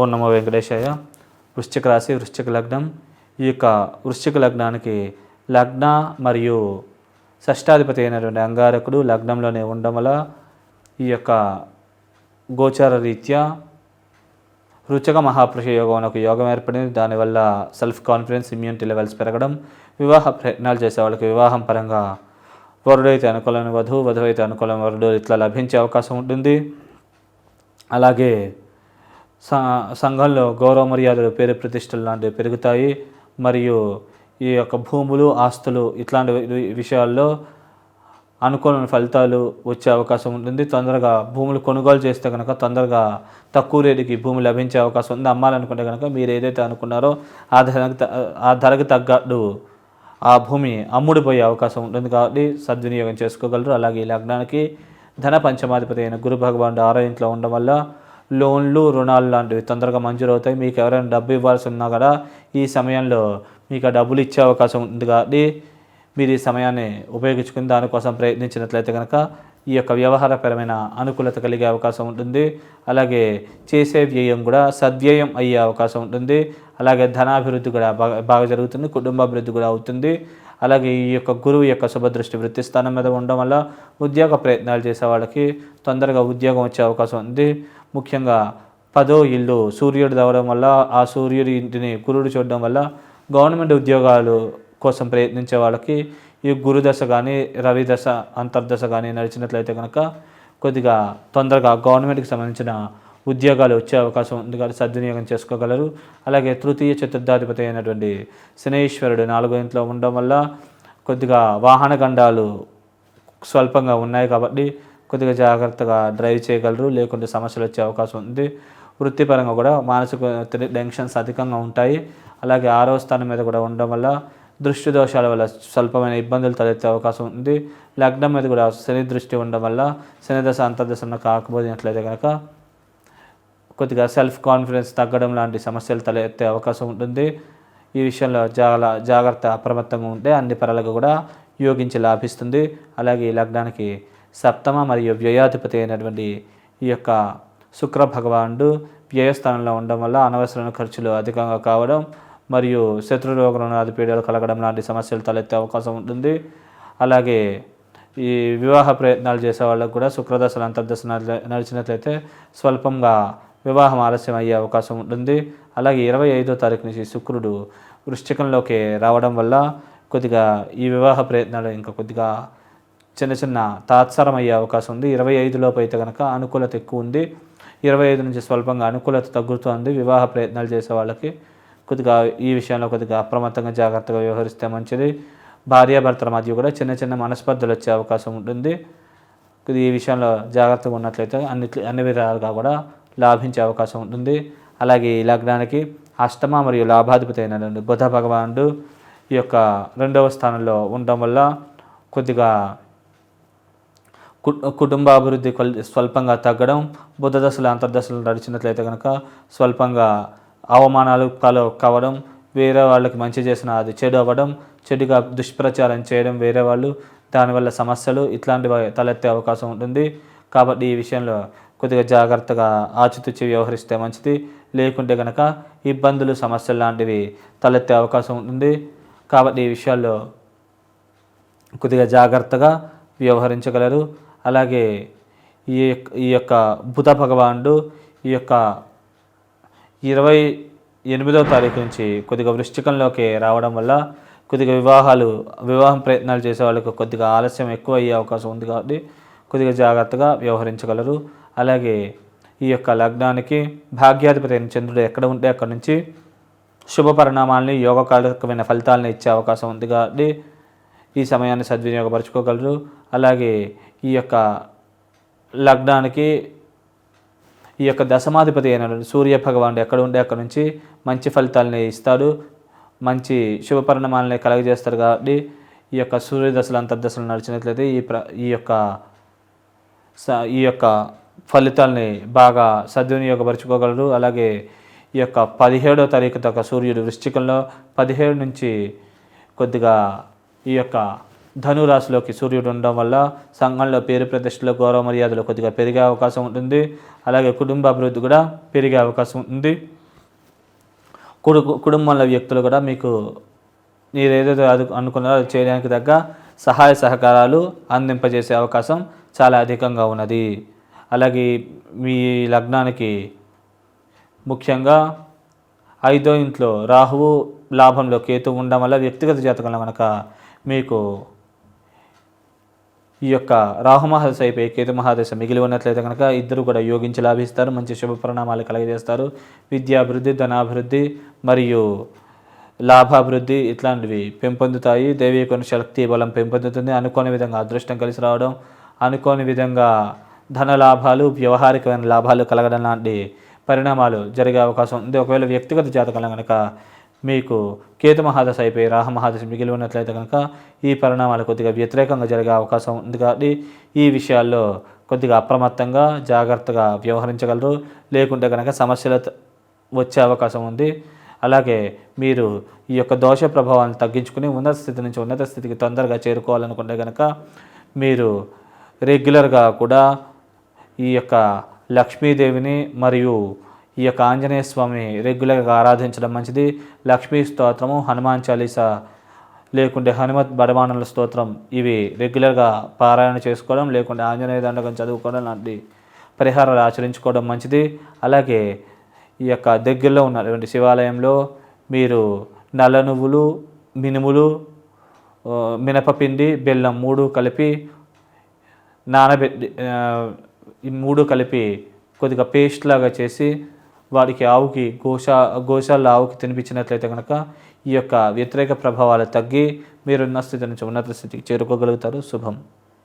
ఓం నమో వెంకటేశాయ. వృశ్చిక రాశి వృశ్చిక లగ్నం. ఈ యొక్క వృశ్చిక లగ్నానికి లగ్న మరియు షష్టాధిపతి అయినటువంటి అంగారకుడు లగ్నంలోనే ఉండడం వల్ల ఈ యొక్క గోచార రీత్యా రుచక మహాపురుష యోగం అనే ఒక యోగం ఏర్పడింది. దానివల్ల సెల్ఫ్ కాన్ఫిడెన్స్ ఇమ్యూనిటీ లెవెల్స్ పెరగడం వివాహ ప్రయత్నాలు చేసే వాళ్ళకి వివాహం పరంగా వరుడైతే అనుకూలమైన వధువు వధువు అయితే అనుకూలమైన వరుడు ఇట్లా లభించే అవకాశం ఉంటుంది. అలాగే సంఘంలో గౌరవ మర్యాదలు పేరు ప్రతిష్టలు లాంటివి పెరుగుతాయి. మరియు ఈ యొక్క భూములు ఆస్తులు ఇట్లాంటి విషయాల్లో అనుకోని ఫలితాలు వచ్చే అవకాశం ఉంటుంది. తొందరగా భూములు కొనుగోలు చేస్తే కనుక తొందరగా తక్కువ రేటుకి భూమి లభించే అవకాశం ఉంది. అమ్మాలనుకుంటే కనుక మీరు ఏదైతే అనుకున్నారో ఆ ధరకు త- ఆ ధరకు తగ్గట్టు ఆ భూమి అమ్ముడిపోయే అవకాశం ఉంటుంది కాబట్టి సద్వినియోగం చేసుకోగలరు. అలాగే ఈ లగ్నానికి ధన పంచమాధిపతి అయిన గురు భగవానుడు ఆరో ఇంట్లో ఉండడం వల్ల లోన్లు రుణాలు లాంటివి తొందరగా మంజూరు అవుతాయి. మీకు ఎవరైనా డబ్బు ఇవ్వాల్సి ఉన్నా కూడా ఈ సమయంలో మీకు ఆ డబ్బులు ఇచ్చే అవకాశం ఉంది కాబట్టి మీరు ఈ సమయాన్ని ఉపయోగించుకుని దానికోసం ప్రయత్నించినట్లయితే కనుక ఈ యొక్క వ్యవహారపరమైన అనుకూలత కలిగే అవకాశం ఉంటుంది. అలాగే చేసే వ్యయం కూడా సద్వ్యయం అయ్యే అవకాశం ఉంటుంది. అలాగే ధనాభివృద్ధి కూడా బాగా బాగా జరుగుతుంది. కుటుంబాభివృద్ధి కూడా అవుతుంది. అలాగే ఈ యొక్క గురువు యొక్క శుభదృష్టి వృత్తి స్థానం మీద ఉండడం వల్ల ఉద్యోగ ప్రయత్నాలు చేసే వాళ్ళకి తొందరగా ఉద్యోగం వచ్చే అవకాశం ఉంది. ముఖ్యంగా పదో ఇల్లు సూర్యుడు దవడం వల్ల ఆ సూర్యుడి ఇంటిని గురుడు చూడడం వల్ల గవర్నమెంట్ ఉద్యోగాలు కోసం ప్రయత్నించే వాళ్ళకి ఈ గురుదశ కానీ రవి దశ అంతర్దశ కానీ నడిచినట్లయితే కనుక కొద్దిగా తొందరగా గవర్నమెంట్కి సంబంధించిన ఉద్యోగాలు వచ్చే అవకాశం ఉంది కాబట్టి సద్వినియోగం చేసుకోగలరు. అలాగే తృతీయ చతుర్థాధిపతి అయినటువంటి శనేశ్వరుడు నాలుగో ఇంట్లో ఉండడం వల్ల కొద్దిగా వాహన గండాలు స్వల్పంగా ఉన్నాయి కాబట్టి కొద్దిగా జాగ్రత్తగా డ్రైవ్ చేయగలరు. లేకుంటే సమస్యలు వచ్చే అవకాశం ఉంది. వృత్తిపరంగా కూడా మానసిక టెన్షన్స్ అధికంగా ఉంటాయి. అలాగే ఆరో స్థానం మీద కూడా ఉండడం వల్ల దృష్టి దోషాల వల్ల స్వల్పమైన ఇబ్బందులు తలెత్తే అవకాశం ఉంది. లగ్నం మీద కూడా శని దృష్టి ఉండడం వల్ల శని దశ అంతర్దశ కాకపోయినట్లయితే కనుక కొద్దిగా సెల్ఫ్ కాన్ఫిడెన్స్ తగ్గడం లాంటి సమస్యలు తలెత్తే అవకాశం ఉంటుంది. ఈ విషయంలో చాలా జాగ్రత్త అప్రమత్తంగా ఉంటే అన్ని పరాలకు కూడా యోగించి లాభిస్తుంది. అలాగే ఈ లగ్నానికి సప్తమ మరియు వ్యయాధిపతి అయినటువంటి ఈ యొక్క శుక్ర భగవానుడు వ్యయస్థానంలో ఉండడం వల్ల అనవసరమైన ఖర్చులు అధికంగా కావడం మరియు శత్రు రుణాది పీడలు కలగడం లాంటి సమస్యలు తలెత్తే అవకాశం ఉంటుంది. అలాగే ఈ వివాహ ప్రయత్నాలు చేసే వాళ్ళకు కూడా శుక్రదశలు అంతర్దశ నడిచినట్లయితే స్వల్పంగా వివాహం ఆలస్యం అయ్యే అవకాశం ఉంటుంది. అలాగే ఇరవై ఐదో తారీఖు నుంచి శుక్రుడు వృశ్చికంలోకి రావడం వల్ల కొద్దిగా ఈ వివాహ ప్రయత్నాలు ఇంకా కొద్దిగా చిన్న చిన్న తాత్సారం అయ్యే అవకాశం ఉంది. ఇరవై ఐదులోపు అయితే కనుక అనుకూలత ఎక్కువ ఉంది. ఇరవై ఐదు నుంచి స్వల్పంగా అనుకూలత తగ్గుతుంది వివాహ ప్రయత్నాలు చేసే వాళ్ళకి కొద్దిగా ఈ విషయంలో కొద్దిగా అప్రమత్తంగా జాగ్రత్తగా వ్యవహరిస్తే మంచిది. భార్యాభర్తల మధ్య కూడా చిన్న చిన్న మనస్పర్ధలు వచ్చే అవకాశం ఉంటుంది. కొద్దిగా ఈ విషయంలో జాగ్రత్తగా ఉన్నట్లయితే అన్ని అన్ని విధాలుగా కూడా లాభించే అవకాశం ఉంటుంది. అలాగే ఈ లగ్నానికి అష్టమ మరియు లాభాధిపతి అయిన బుధ భగవానుడు ఈ యొక్క రెండవ స్థానంలో ఉండడం వల్ల కొద్దిగా కు- కుటుంబ అభివృద్ధి కొల్- స్వల్పంగా తగ్గడం బుద్ధ దశలు అంతర్దశలు నడిచినట్లయితే కనుక స్వల్పంగా అవమానాలు కల కావడం వేరే వాళ్ళకి మంచి చేసిన అది చెడు అవ్వడం చెడుగా దుష్ప్రచారం చేయడం వేరే వాళ్ళు దానివల్ల సమస్యలు ఇట్లాంటివి తలెత్తే అవకాశం ఉంటుంది. కాబట్టి ఈ విషయంలో కొద్దిగా జాగ్రత్తగా ఆచితూచి వ్యవహరిస్తే మంచిది. లేకుంటే కనుక ఇబ్బందులు సమస్యలు లాంటివి తలెత్తే అవకాశం ఉంటుంది. కాబట్టి ఈ విషయాల్లో కొద్దిగా జాగ్రత్తగా వ్యవహరించగలరు. అలాగే ఈ యొక్క- ఈ యొక్క బుధ భగవానుడు ఈ యొక్క ఇరవై ఎనిమిదో తారీఖు నుంచి కొద్దిగా వృష్టికంలోకి రావడం వల్ల కొద్దిగా వివాహాలు వివాహం ప్రయత్నాలు చేసే వాళ్ళకు కొద్దిగా ఆలస్యం ఎక్కువ అయ్యే అవకాశం ఉంది కాబట్టి కొద్దిగా జాగ్రత్తగా వ్యవహరించగలరు. అలాగే ఈ యొక్క లగ్నానికి భాగ్యాధిపతి అయిన చంద్రుడు ఎక్కడ ఉంటే అక్కడ నుంచి శుభ పరిణామాలని యోగకారకమైన ఫలితాలను ఇచ్చే అవకాశం ఉంది కాబట్టి ఈ సమయాన్ని సద్వినియోగపరచుకోగలరు. అలాగే ఈ యొక్క లగ్నానికి ఈ యొక్క దశమాధిపతి అయిన సూర్య భగవానుడు ఎక్కడ ఉంటే అక్కడ నుంచి మంచి ఫలితాలని ఇస్తాడు. మంచి శుభ పరిణామాలని కలగజేస్తారు కాబట్టి ఈ యొక్క సూర్యదశలు అంతర్దశలు నడిచినట్లయితే ఈ ప్ర ఈ యొక్క స- ఈ యొక్క ఫలితాల్ని బాగా సద్వినియోగపరచుకోగలరు. అలాగే ఈ యొక్క పదిహేడో తారీఖు దాకా సూర్యుడు వృశ్చికంలో పదిహేడు నుంచి కొద్దిగా ఈ యొక్క ధనురాశిలోకి సూర్యుడు ఉండడం వల్ల సంఘంలో పేరు ప్రతిష్టలు గౌరవ మర్యాదలు కొద్దిగా పెరిగే అవకాశం ఉంటుంది. అలాగే కుటుంబ అభివృద్ధి కూడా పెరిగే అవకాశం ఉంటుంది కుడు కుటుంబంలో వ్యక్తులు కూడా మీకు మీరు ఏదైతే అది అనుకున్నారో అది చేయడానికి తగ్గ సహాయ సహకారాలు అందింపజేసే అవకాశం చాలా అధికంగా ఉన్నది. అలాగే మీ లగ్నానికి ముఖ్యంగా ఐదో ఇంట్లో రాహువు లాభంలో కేతు ఉండడం వల్ల వ్యక్తిగత జాతకంలో కనుక మీకు ఈ యొక్క రాహుమహాదశ అయిపోయి కేతు మహాదశ మిగిలి ఉన్నట్లయితే కనుక ఇద్దరు కూడా యోగించి లాభిస్తారు మంచి శుభ పరిణామాలు కలగజేస్తారు. విద్యాభివృద్ధి ధనాభివృద్ధి మరియు లాభాభివృద్ధి ఇట్లాంటివి పెంపొందుతాయి. దైవీ కొన్ని శక్తి బలం పెంపొందుతుంది. అనుకోని విధంగా అదృష్టం కలిసి రావడం అనుకోని విధంగా ధన లాభాలు వ్యవహారికమైన లాభాలు కలగడం లాంటి పరిణామాలు జరిగే అవకాశం ఉంది. ఒకవేళ వ్యక్తిగత జాతకంలో కనుక మీకు కేతు మహాదశ అయిపోయి రాహ మహాదశ మిగిలి ఉన్నట్లయితే కనుక ఈ పరిణామాలు కొద్దిగా వ్యతిరేకంగా జరిగే అవకాశం ఉంది కాబట్టి ఈ విషయాల్లో కొద్దిగా అప్రమత్తంగా జాగ్రత్తగా వ్యవహరించగలరు. లేకుంటే కనుక సమస్యలు వచ్చే అవకాశం ఉంది. అలాగే మీరు ఈ యొక్క దోష ప్రభావాన్ని తగ్గించుకుని ఉన్నత స్థితి నుంచి ఉన్నత స్థితికి తొందరగా చేరుకోవాలనుకుంటే కనుక మీరు రెగ్యులర్గా కూడా ఈ యొక్క లక్ష్మీదేవిని మరియు ఈ యొక్క ఆంజనేయ స్వామిని రెగ్యులర్గా ఆరాధించడం మంచిది. లక్ష్మీ స్తోత్రము హనుమాన్ చాలీసా లేకుంటే హనుమత్ బడమానుల స్తోత్రం ఇవి రెగ్యులర్గా పారాయణ చేసుకోవడం లేకుంటే ఆంజనేయ దండకం చదువుకోవడం లాంటి పరిహారాలు ఆచరించుకోవడం మంచిది. అలాగే ఈ యొక్క దగ్గరలో ఉన్నటువంటి శివాలయంలో మీరు నల్ల నువ్వులు మినుములు మినపపిండి బెల్లం మూడు కలిపి నానబెట్టి మూడు కలిపి కొద్దిగా పేస్ట్ లాగా చేసి వారికి ఆవుకి గోష గోశాల ఆవుకి తినిపించినట్లయితే కనుక ఈ యొక్క వ్యతిరేక ప్రభావాలు తగ్గి మీరున్న స్థితి నుంచి ఉన్నత స్థితికి చేరుకోగలుగుతారు. శుభం.